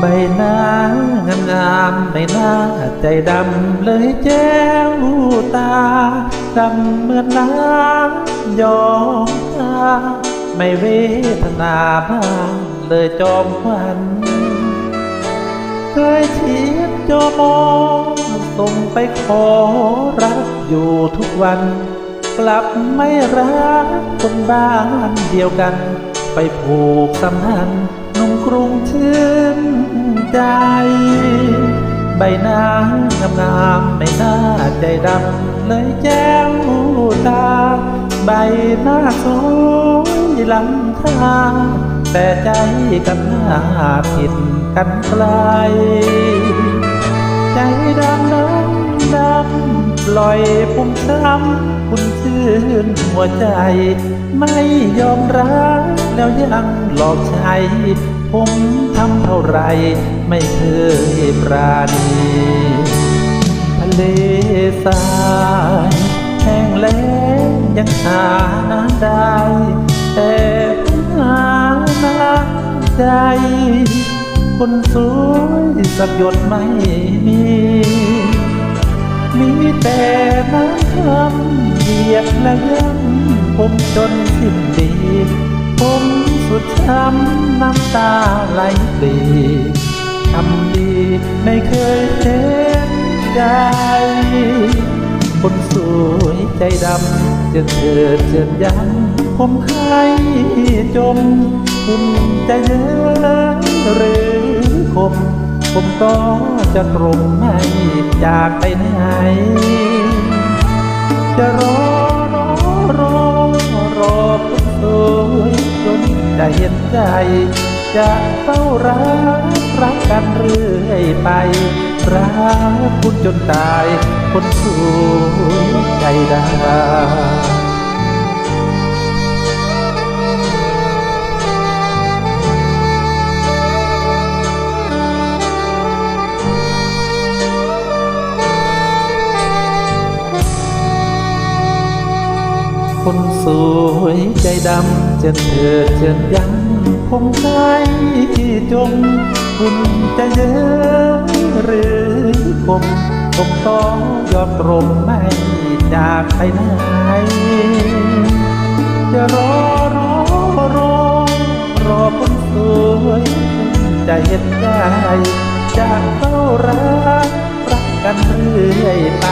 ใบหน้างามงามใบหน้าใจดำเลยแจ้วตาดำเหมือนน้ำยอมตาไม่เวทนาบ้างเลยจอมควันเคยเชียดจอมองส่งไปขอรักอยู่ทุกวัน กลับไม่รักคนบ้านเดียวกัน ไปผูกสัมพันธ์ ใจ ใบหน้างามงามไม่น่าใจดำเลยแจ้วตา ใบหน้าสวยลำท่าแต่ใจกับหน้าผิดกันไกล ใจดำเลย ปล่อยปุ่มช้ำคุณชื่นหัวใจ ไม่ยอมรักแล้วยังหลอกใช้ ผมทำเท่าไร ไม่เคยปราณีทะเลทรายแห้งแล้งยังหาน้ำได้ แต่ผมหาน้ำใจ คนสวยสักหยดไม่มี มีแต่น้ำคำเหยียดและย้ำผมจนสิ้นดี ผมสุดช้ำน้ำตาไหลปลีทำดีไม่เคยเห็นใจคนสวยใจดำจะเถิดเชิญยังผมใครจมคุณจะเยอะหรือคมผมก็จะตรงไม่ จากไปไหน จะรอรอรอรอคนสวยจนจะเห็นใจ จะเฝ้ารักรักกันเรื่อยไปรักคุณจนตาย คนสวยใจดา วยใจดำเชิญเถิดเชิญยังคงใจจมคุณจะเยอะหรือผมผมก็ยอมตรงไม่จากไปไหนจะรอรอรอรอคนสวยใจเห็นใจจากเฝ้ารักรักกันเรื่อยไป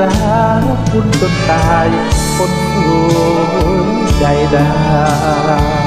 รักคุณจนตายคนสวยใจดา